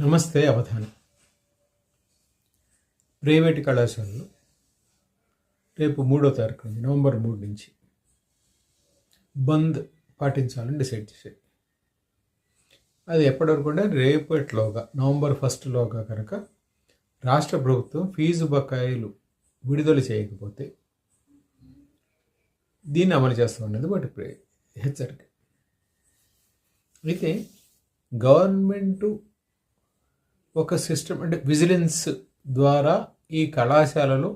నమస్తే అవధానం. ప్రైవేట్ కళాశాలలు రేపు మూడో తారీఖు నుంచి నవంబర్ మూడు నుంచి బంద్ పాటించాలని డిసైడ్ చేశారు. అది ఎప్పటివరకు కూడా రేపటిలోగా నవంబర్ ఫస్ట్లోగా కనుక రాష్ట్ర ప్రభుత్వం ఫీజు బకాయిలు విడుదల చేయకపోతే దీన్ని అమలు చేస్తామన్నది వాటి ప్రే- హెచ్చరిక. అయితే గవర్నమెంటు ఒక సిస్టమ్ అంటే విజిలెన్స్ ద్వారా ఈ కళాశాలలో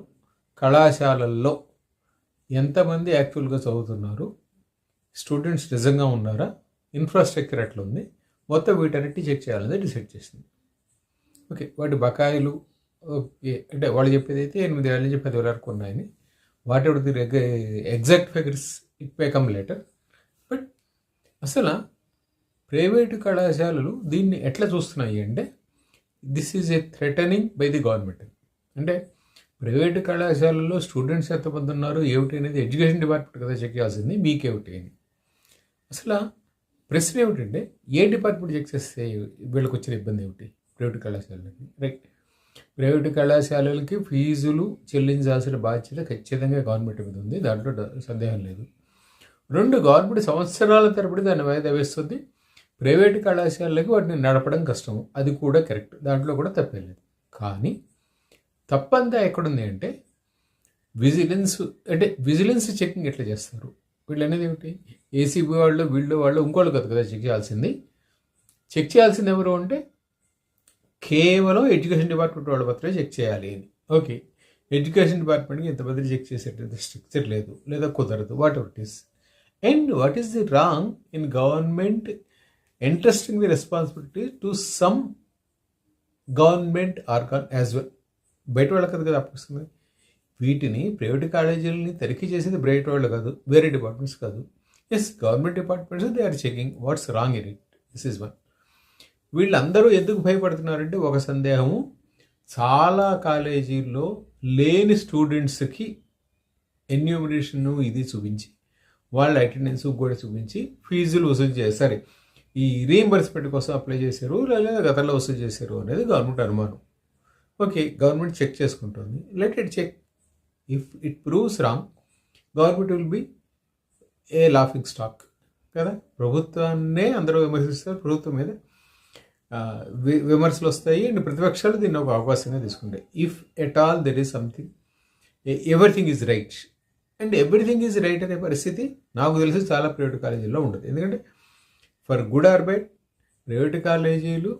కళాశాలల్లో ఎంతమంది యాక్చువల్గా చదువుతున్నారు? స్టూడెంట్స్ నిజంగా ఉన్నారా? ఇన్ఫ్రాస్ట్రక్చర్ ఎట్లా ఉంది మొత్తం వీటన్నిటి చెక్ చేయాలని డిసైడ్ చేసింది. ఓకే వాటి బకాయిలు ఓకే అంటే వాళ్ళు చెప్పేది అయితే ఎనిమిది వేల నుంచి పదివేల వరకు ఉన్నాయని. Whatever the exact figures it may come later but అసలు ప్రైవేటు కళాశాలలు దీన్ని ఎట్లా చూస్తున్నాయి అంటే this is a threatening by the government అంటే ప్రైవేటు కళాశాలల్లో స్టూడెంట్స్ ఎంతమంది ఉన్నారు ఏమిటి అనేది ఎడ్యుకేషన్ డిపార్ట్మెంట్ కదా చెక్ చేయాల్సింది మీకేమిటి అని. అసలు ప్రశ్న ఏమిటంటే ఏ డిపార్ట్మెంట్ చెక్ చేస్తే వీళ్ళకి వచ్చిన ఇబ్బంది ఏమిటి? ప్రైవేటు కళాశాలలకి రైట్ ప్రైవేటు కళాశాలలకి ఫీజులు చెల్లించాల్సిన బాధ్యత ఖచ్చితంగా గవర్నమెంట్ మీద ఉంది దాంట్లో సందేహం లేదు. రెండు గవర్నమెంట్ సంవత్సరాల తరబడి దాన్ని వాయిదా వేస్తుంది. ప్రైవేటు కళాశాలలకి వాటిని నడపడం కష్టం అది కూడా కరెక్ట్. దాంట్లో కూడా తప్పేలేదు కానీ తప్పంతా ఎక్కడుంది అంటే విజిలెన్స్ అంటే విజిలెన్స్ చెకింగ్ ఎట్లా చేస్తారు? వీళ్ళు అనేది ఏమిటి? ఏసీబీ వాళ్ళు వీళ్ళు వాళ్ళు ఇంకోళ్ళు కదా కదా చెక్ చేయాల్సింది. చెక్ చేయాల్సింది ఎవరు అంటే కేవలం ఎడ్యుకేషన్ డిపార్ట్మెంట్ వాళ్ళ మాత్రమే చెక్ చేయాలి అని. ఓకే. ఎడ్యుకేషన్ డిపార్ట్మెంట్కి ఇంతమంది చెక్ చేసేట స్ట్రక్చర్ లేదు. లేదా కుదరదు. Whatever it is and what is the wrong in government interesting the responsibility to some government organ as well బయట వాళ్ళకి కదా కదా అప్పగిస్తుంది వీటిని ప్రైవేట్ కాలేజీలని తనిఖీ చేసేది బ్రైట్ వాళ్ళు కాదు వేరే డిపార్ట్మెంట్స్ కాదు. Yes government departments they are checking what's wrong in it this is one వీళ్ళందరూ ఎందుకు భయపడుతున్నారంటే ఒక సందేహము. చాలా కాలేజీల్లో లేని స్టూడెంట్స్కి ఎన్యూమినేషన్ ఇది చూపించి వాళ్ళ అటెండెన్స్ కూడా చూపించి ఫీజులు వసూలు చేస్తారు ఈ రీఎంబర్స్మెంట్ కోసం అప్లై చేశారు లేదా గతంలో వసూలు చేశారు అనేది గవర్నమెంట్ అనుమానం. ఓకే గవర్నమెంట్ చెక్ చేసుకుంటుంది. Let it check if it proves wrong government will be a laughing stock కదా? ప్రభుత్వాన్నే అందరూ విమర్శిస్తారు. ప్రభుత్వం మీద వి- విమర్శలు వస్తాయి అండ్ ప్రతిపక్షాలు దీన్ని ఒక అవకాశంగా తీసుకుంటాయి. If at all there is something everything is right and everything is right అనే పరిస్థితి నాకు తెలిసి చాలా ప్రైవేట్ కాలేజీల్లో ఉండదు. ఎందుకంటే for good or bad private కాలేజీలు